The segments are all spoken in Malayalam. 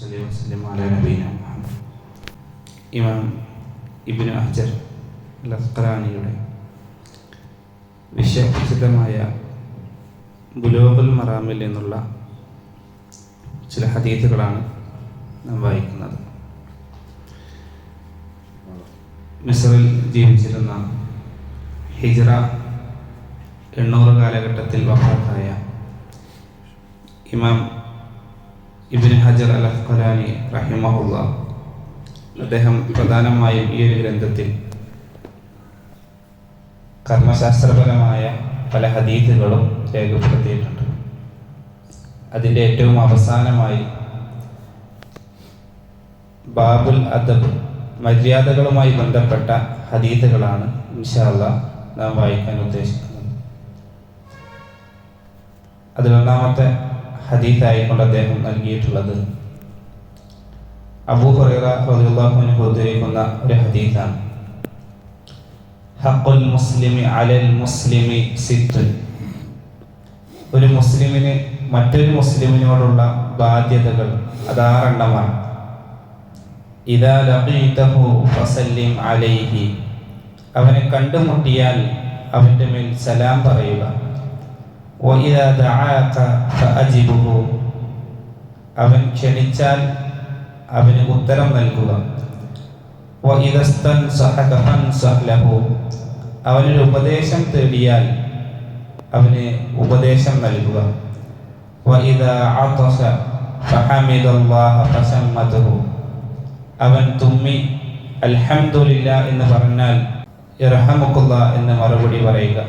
صلى وسلم على نبينا محمد ഇമാം ഇബിന് അഹ്ജർ ലസ്കറാനിയുടെ വിശ്വപ്രസിദ്ധമായ ബുലോബുൽ മറാമിൽ നിന്നുള്ള ചില ഹദീത്തുകളാണ് നാം വായിക്കുന്നത് മിസറിൽ ജീവിച്ചിരുന്ന ഹിജ്റ എണ്ണൂറ് കാലഘട്ടത്തിൽ വഫാത്തായ ഇമാം ഇബിൻ ഹജർ അൽ അഫ്ഖലാനി റഹിമഹുല്ല. അദ്ദേഹം പ്രധാനമായും ഈ ഒരു ഗ്രന്ഥത്തിൽ കർമ്മശാസ്ത്രപരമായ പല ഹദീഥുകളും രേഖപ്പെടുത്തിയിട്ടുണ്ട്. അതിന്റെ ഏറ്റവും അവസാനമായി ബാബുൽ അദബ് മര്യാദകളുമായി ബന്ധപ്പെട്ട ഹദീത്തുകളാണ് ഇൻഷാല്ല നാം വായിക്കാൻ ഉദ്ദേശിക്കുന്നത്. അതിലൊന്നാമത്തെ ഹദീത്തായിക്കൊണ്ട് അദ്ദേഹം നൽകിയിട്ടുള്ളത്. അബൂ ഹുറൈറ റളിയല്ലാഹുവിനെ ഉദ്ധരിക്കുന്ന ഒരു ഹദീസാണ്. ഹഖുൽ മുസ്ലിമി അലൽ മുസ്ലിമി സിത്ത്. ഒരു മുസ്ലിമിന് മറ്റൊരു മുസ്ലിമിനോടുള്ള ബാധ്യതകൾ അത് ആറെണ്ണമാണ് ഇദാ ലഖീതഹു ഫസല്ലിം അലൈഹി. അവനെ കണ്ടുമുട്ടിയാൽ അവന്റെ മേൽ സലാം പറയുക. ഫഅജിബുഹു അവൻ ക്ഷണിച്ചാൽ അവന് ഉത്തരം നൽകുക. അവനൊരു ഉപദേശം തേടിയാൽ അവന് ഉപദേശം നൽകുക. അവൻ തുമ്മി അൽഹംദുലില്ല എന്ന് പറഞ്ഞാൽ ഇറഹമുക്കുള്ള എന്ന് മറുപടി പറയുക.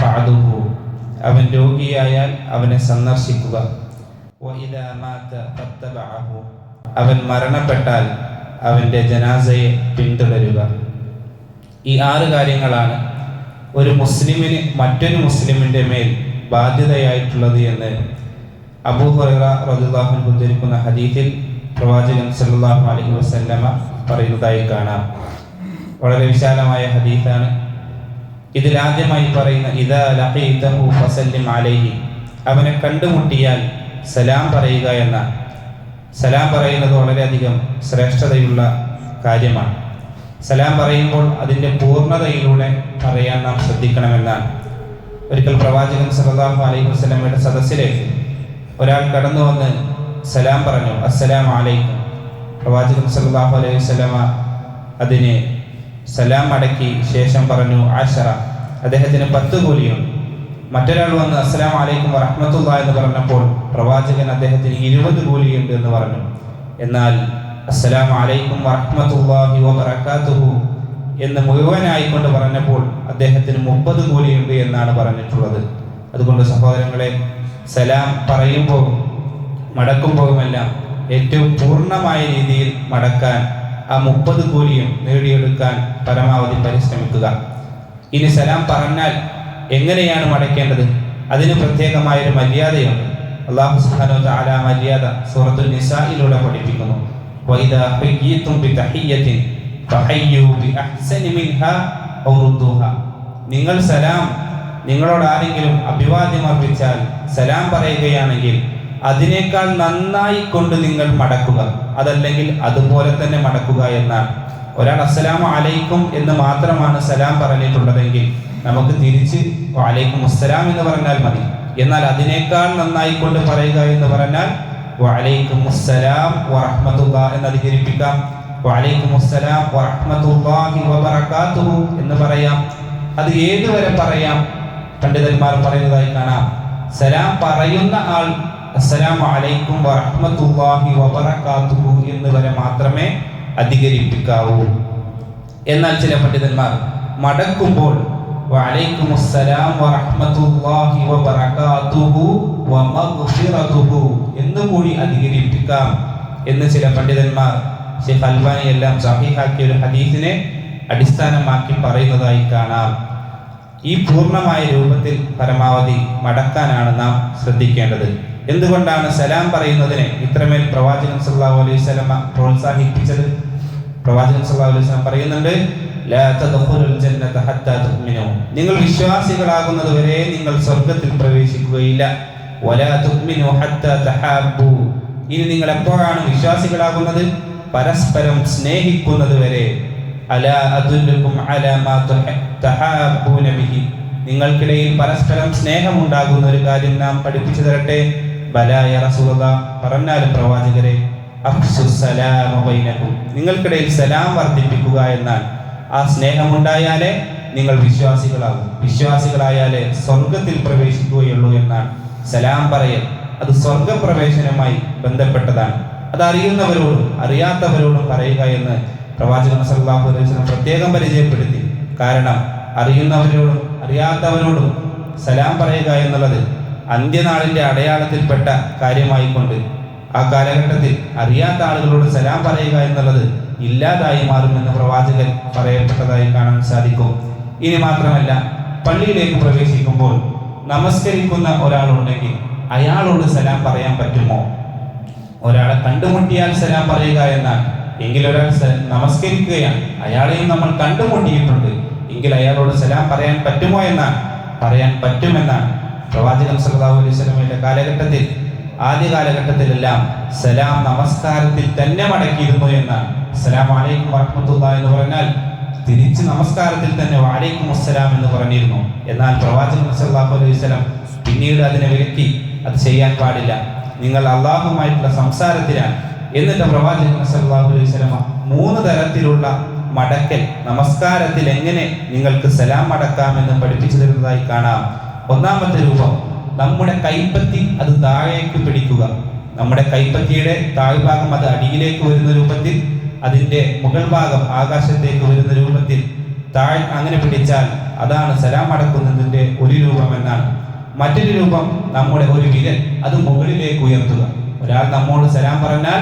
വഇദാ അവൻ രോഗിയായാൽ അവനെ സന്ദർശിക്കുക. അവൻ മരണപ്പെട്ടാൽ അവന്റെ ജനാസയെ പിന്തുടരുക. ഈ ആറ് കാര്യങ്ങളാണ് ഒരു മുസ്ലിമിന് മറ്റൊരു മുസ്ലിമിന്റെ മേൽ ബാധ്യതയായിട്ടുള്ളത് എന്ന് അബൂ ഹുറൈറ റളിയല്ലാഹു ഉദ്ധരിക്കുന്ന ഹദീസിൽ പ്രവാചകൻ സല്ലാഹു അലൈഹി വസല്ലമ പറയുന്നതായി കാണാം. വളരെ വിശാലമായ ഹദീസാണ് ഇതിൽ ആദ്യമായി പറയുന്ന ഇദാ ലഖീതഹു ഫസല്ലിം അലൈഹി. അവനെ കണ്ടുമുട്ടിയാൽ സലാം പറയുക എന്ന സലാം പറയുന്നത് വളരെയധികം ശ്രേഷ്ഠതയുള്ള കാര്യമാണ്. സലാം പറയുമ്പോൾ അതിന്റെ പൂർണതയിലൂടെ പറയാൻ നാം ശ്രദ്ധിക്കണമെന്നാണ്. ഒരിക്കൽ പ്രവാചകൻ സല്ലല്ലാഹു അലൈഹി വസല്ലമയുടെ സദസ്സിലേക്ക് ഒരാൾ കടന്നു വന്ന് സലാം പറഞ്ഞു അസ്സലാം അലൈക്കും. പ്രവാചകൻ സല്ലല്ലാഹു അലൈഹി വസല്ലമ അതിന് സലാം അടക്കി ശേഷം പറഞ്ഞു ആശറ അദ്ദേഹത്തിന് പത്ത് കൂലിയുണ്ട്. മറ്റൊരാൾ വന്ന് അസ്സലാം അലൈക്കും വറഹ്മത്തുള്ള എന്ന് പറഞ്ഞപ്പോൾ പ്രവാചകൻ അദ്ദേഹത്തിന് ഇരുപത് കൂലിയുണ്ട് എന്ന് പറഞ്ഞു. എന്നാൽ അസ്സലാം അലൈക്കും വറഹ്മത്തുള്ളാഹി വബറകാതുഹു എന്ന് മുഴുവനായിക്കൊണ്ട് പറഞ്ഞപ്പോൾ അദ്ദേഹത്തിന് മുപ്പത് കൂലിയുണ്ട് എന്നാണ് പറഞ്ഞിട്ടുള്ളത്. അതുകൊണ്ട് സഹോദരങ്ങളെ സലാം പറയുമ്പോൾ മടക്കുമ്പോഴുമെല്ലാം ഏറ്റവും പൂർണമായ രീതിയിൽ മടക്കാൻ ആ മുപ്പത് കൂലിയും നേടിയെടുക്കാൻ പരമാവധി പരിശ്രമിക്കുക. ഇനി സലാം പറഞ്ഞാൽ എങ്ങനെയാണ് മടക്കേണ്ടത്? അതിന് പ്രത്യേകമായ ഒരു മര്യാദയുണ്ട്. അള്ളാഹു സുഹാനോ തആല ആ മര്യാദ സൂറത്തുൽ നിസായിലൂടെ പഠിപ്പിക്കുന്നു. നിങ്ങൾ സലാം നിങ്ങളോട് ആരെങ്കിലും അഭിവാദ്യം അർപ്പിച്ചാൽ സലാം പറയുകയാണെങ്കിൽ അതിനേക്കാൾ നന്നായി കൊണ്ട് നിങ്ങൾ മടക്കുക. അതല്ലെങ്കിൽ അതുപോലെ തന്നെ മടക്കുക എന്നാണ്. ഒരാൾ അസ്സലാമു അലൈക്കും എന്ന് മാത്രമാണ് സലാം പറഞ്ഞിട്ടുള്ളതെങ്കിൽ നമുക്ക് തിരിച്ച് വലൈക്കും അസ്സലാം എന്ന് പറഞ്ഞാൽ മതി. എന്നാൽ അതിനേക്കാൾ നന്നായി കൊണ്ട് പറയുക എന്ന് പറഞ്ഞാൽ വലൈക്കും അസ്സലാം വറഹ്മത്തുള്ള എന്ന് അധികരിപ്പിക്കാം. വലൈക്കും അസ്സലാം വറഹ്മത്തുള്ളാഹി വബറകാതുഹു എന്ന് പറയാം. അത് ഏതുവരെ പറയാം? പണ്ഡിതന്മാർ പറയുന്നതായി കാണാം. സലാം പറയുന്ന ആൾ അസ്സലാമു അലൈക്കും വറഹ്മത്തുള്ളാഹി വബറകാതുഹു എന്ന് വരെ മാത്രമേ അധികരിപ്പിക്കാവൂ. എന്നാൽ ചില പണ്ഡിതന്മാർ മടക്കുമ്പോൾ വഅലൈക്കും അസ്സലാം വറഹ്മത്തുള്ളാഹി വബറകാതുഹു വമഗ്ഫിറതുഹു എന്ന് കൂടി അധികരിപ്പിക്കാം എന്ന് ചില പണ്ഡിതന്മാർ ഷെയ്ഖ് അൽബാനി എല്ലാം സഹീഹാക്കിയ ഒരു ഹദീസിനെ അടിസ്ഥാനമാക്കി പറയുന്നതായി കാണാം. ഈ പൂർണമായ രൂപത്തിൽ പരമാവധി മടക്കാനാണ് നാം ശ്രദ്ധിക്കേണ്ടത്. എന്തുകൊണ്ടാണ് സലാം പറയുന്നതിനെ ഇത്രമേൽ പ്രവാചകൻ സല്ലല്ലാഹു അലൈഹി വസല്ലമ പ്രോത്സാഹിപ്പിച്ചത്? പ്രവാചകൻ സല്ലാസ്ലാം പറയുന്നുണ്ട് നിങ്ങൾ വിശ്വാസികളാകുന്നത് വരെ നിങ്ങൾ സ്വർഗത്തിൽ പ്രവേശിക്കുകയില്ല. ഇനി നിങ്ങൾ എപ്പോഴാണ് വിശ്വാസികളാകുന്നത്? പരസ്പരം സ്നേഹിക്കുന്നത് വരെ നിങ്ങൾക്കിടയിൽ പരസ്പരം സ്നേഹമുണ്ടാകുന്ന ഒരു കാര്യം നാം പഠിപ്പിച്ചു തരട്ടെ. പറഞ്ഞാലും പ്രവാചകരെ നിങ്ങൾക്കിടയിൽ സലാം വർദ്ധിപ്പിക്കുക എന്നാൽ ആ സ്നേഹമുണ്ടായാലേ നിങ്ങൾ വിശ്വാസികളാകും വിശ്വാസികളായാലേ സ്വർഗത്തിൽ പ്രവേശിക്കുകയുള്ളൂ എന്നാണ് സലാം പറയൽ. അത് സ്വർഗപ്രവേശനമായി ബന്ധപ്പെട്ടതാണ്. അത് അറിയുന്നവരോടും അറിയാത്തവരോടും പറയുക എന്ന് പ്രവാചകൻ വസല്ലം പ്രത്യേകം പരിചയപ്പെടുത്തി. കാരണം അറിയുന്നവരോടും അറിയാത്തവരോടും സലാം പറയുക എന്നുള്ളത് അന്ത്യനാളിന്റെ അടയാളത്തിൽപ്പെട്ട കാര്യമായിക്കൊണ്ട് ആ കാലഘട്ടത്തിൽ അറിയാത്ത ആളുകളോട് സലാം പറയുക എന്നുള്ളത് ഇല്ലാതായി മാറുമെന്ന് പ്രവാചകൻ പറയപ്പെട്ടതായി കാണാൻ സാധിക്കും. ഇനി മാത്രമല്ല പള്ളിയിലേക്ക് പ്രവേശിക്കുമ്പോൾ നമസ്കരിക്കുന്ന ഒരാളുണ്ടെങ്കിൽ അയാളോട് സലാം പറയാൻ പറ്റുമോ? ഒരാളെ കണ്ടുമുട്ടിയാൽ സലാം പറയുക എന്നാൽ എങ്കിൽ ഒരാൾ നമസ്കരിക്കുകയാണ്. അയാളെയും നമ്മൾ കണ്ടുമുട്ടിയിട്ടുണ്ട്. എങ്കിൽ അയാളോട് സലാം പറയാൻ പറ്റുമോ എന്നാണ് പറയാൻ പറ്റുമെന്നാണ് പ്രവാചകൻ സല്ലല്ലാഹു അലൈഹി കാലഘട്ടത്തിൽ ആദ്യ കാലഘട്ടത്തിലെല്ലാം സലാം നമസ്കാരത്തിൽ തന്നെ മടക്കിയിരുന്നു എന്നാണ്. സലാം അലൈക്കും വറഹ്മത്തുള്ളാ എന്ന് പറഞ്ഞാൽ തിരിച്ച് നമസ്കാരത്തിൽ തന്നെ വാലൈക്കും അസ്സലാം എന്ന് പറഞ്ഞിരുന്നു. എന്നാൽ പ്രവാചകൻ വസല്ലം പിന്നീട് അതിനെ വിലക്കി. അത് ചെയ്യാൻ പാടില്ല. നിങ്ങൾ അള്ളാഹുമായിട്ടുള്ള സംസാരത്തിലാണ്. എന്നിട്ട് പ്രവാചകൻ വസല്ലമ മൂന്ന് തരത്തിലുള്ള മടക്കൽ നമസ്കാരത്തിൽ എങ്ങനെ നിങ്ങൾക്ക് സലാം മടക്കാമെന്ന് പഠിപ്പിച്ചു തരുന്നതായി കാണാം. ഒന്നാമത്തെ രൂപം നമ്മുടെ കൈപ്പത്തി അത് താഴേക്ക് പിടിക്കുക. നമ്മുടെ കൈപ്പത്തിയുടെ താഴ്ഭാഗം അത് അടിയിലേക്ക് വരുന്ന രൂപത്തിൽ അതിന്റെ മുകൾ ഭാഗം ആകാശത്തേക്ക് വരുന്ന രൂപത്തിൽ താഴ് അങ്ങനെ പിടിച്ചാൽ അതാണ് സലാം അടക്കുന്നതിന്റെ ഒരു രൂപം എന്നാണ്. മറ്റൊരു രൂപം നമ്മുടെ ഒരു വിരൽ അത് മുകളിലേക്ക് ഉയർത്തുക. ഒരാൾ നമ്മോട് സലാം പറഞ്ഞാൽ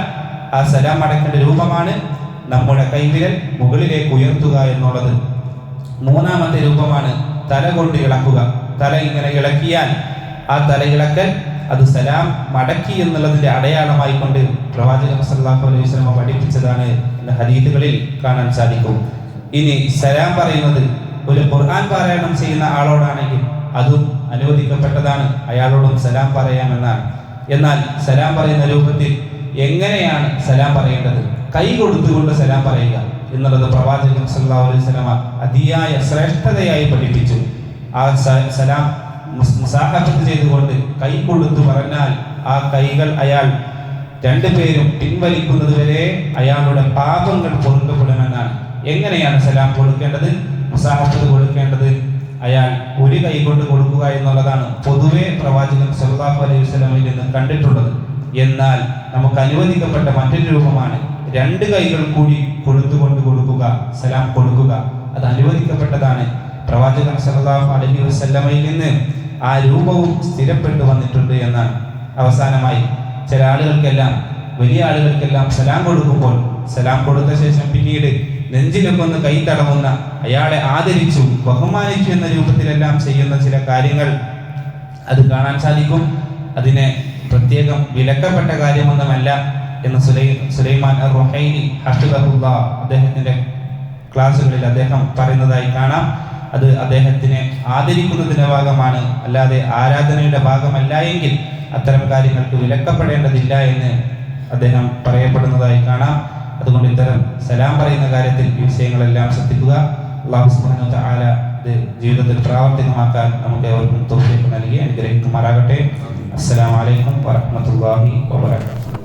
ആ സലാം അടക്കേണ്ട രൂപമാണ് നമ്മുടെ കൈവിരൽ മുകളിലേക്ക് ഉയർത്തുക എന്നുള്ളത്. മൂന്നാമത്തെ രൂപമാണ് തല കൊണ്ട് ഇളക്കുക. തല ഇങ്ങനെ ഇളക്കിയാൽ ആ തലയിളക്കൽ അത് സലാം മടക്കി എന്നുള്ളതിന്റെ അടയാളമായി കൊണ്ട് പ്രവാചകൻ സല്ലല്ലാഹു അലൈഹി വസല്ലം പഠിപ്പിച്ചതാണ് എന്ന കാണാൻ സാധിക്കും. ഇനി സലാം പറയുന്നത് ഒരു ഖുർആൻ പാരായണം ചെയ്യുന്ന ആളോടാണെങ്കിൽ അതും അനുവദിക്കപ്പെട്ടതാണ്. അയാളോടും സലാം പറയാമെന്നാണ്. എന്നാൽ സലാം പറയുന്ന രൂപത്തിൽ എങ്ങനെയാണ് സലാം പറയേണ്ടത്? കൈ കൊടുത്തുകൊണ്ട് സലാം പറയുക എന്നുള്ളത് പ്രവാചകൻ സല്ലാ അലൈഹി സ്വലമ അതിയായ ശ്രേഷ്ഠതയായി പഠിപ്പിച്ചു. ആ സലാം മുസാഹബത്ത് ചെയ്തുകൊണ്ട് കൈ പറഞ്ഞാൽ ആ കൈകൾ അയാൾ രണ്ടുപേരും പിൻവലിക്കുന്നത് വരെ അയാളുടെ പാപങ്ങൾ പൊറുക്കപ്പെടുമെന്നാണ്. എങ്ങനെയാണ് സലാം കൊടുക്കേണ്ടത്? മുസാഹബത്ത് കൊടുക്കേണ്ടത് അയാൾ ഒരു കൈ കൊണ്ട് കൊടുക്കുക എന്നുള്ളതാണ് പൊതുവെ പ്രവാചകൻ സല്ലല്ലാഹു അലൈഹി വസല്ലമയിൽ നിന്ന് കണ്ടിട്ടുള്ളത്. എന്നാൽ നമുക്ക് അനുവദിക്കപ്പെട്ട മറ്റൊരു രൂപമാണ് രണ്ട് കൈകൾ കൂടി കൊടുത്തുകൊണ്ട് കൊടുക്കുക സലാം കൊടുക്കുക. അത് അനുവദിക്കപ്പെട്ടതാണ് പ്രവാചകൻ സല്ലല്ലാഹു അലഹി വസ്ലമയിൽ നിന്ന്. ആ രൂപവും സ്ഥിരപ്പെട്ടു വന്നിട്ടുണ്ട് എന്നാണ് അവസാനമായി ചില ആളുകൾക്കെല്ലാം വലിയ ആളുകൾക്കെല്ലാം സലാം കൊടുക്കുമ്പോൾ സലാം കൊടുത്ത ശേഷം പിന്നീട് നെഞ്ചിലൊക്കെ ഒന്ന് കൈ തടവുന്ന അയാളെ ആദരിച്ചു ബഹുമാനിച്ചു എന്ന രൂപത്തിലെല്ലാം ചെയ്യുന്ന ചില കാര്യങ്ങൾ അത് കാണാൻ സാധിക്കും. അതിനെ പ്രത്യേകം വിലക്കപ്പെട്ട കാര്യമൊന്നുമല്ല എന്ന് സുലൈ സുലൈമാൻ റൊഹൈനി ഹഫിദഹുല്ല അദ്ദേഹത്തിന്റെ ക്ലാസ്സുകളിൽ അദ്ദേഹം പറയുന്നതായി കാണാം. അത് അദ്ദേഹത്തിനെ ആദരിക്കുന്നതിന്റെ ഭാഗമാണ്. അല്ലാതെ ആരാധനയുടെ ഭാഗമല്ല എങ്കിൽ അത്തരം കാര്യങ്ങൾക്ക് വിലക്കപ്പെടേണ്ടതില്ല എന്ന് അദ്ദേഹം പറയപ്പെടുന്നതായി കാണാം. അതുകൊണ്ട് ഇത്തരം സലാം പറയുന്ന കാര്യത്തിൽ ഈ വിഷയങ്ങളെല്ലാം ശ്രദ്ധിക്കുക. അള്ളാഹു തആല ഇത് ജീവിതത്തിൽ പ്രാവർത്തികമാക്കാൻ നമുക്ക് ഏവർക്കും തോഫീക്ക് നൽകി അനുഗ്രഹിക്കുമാറാകട്ടെ. അസ്സലാമു അലൈക്കും വറഹ്മത്തുള്ളാഹി വബറകാതുഹു.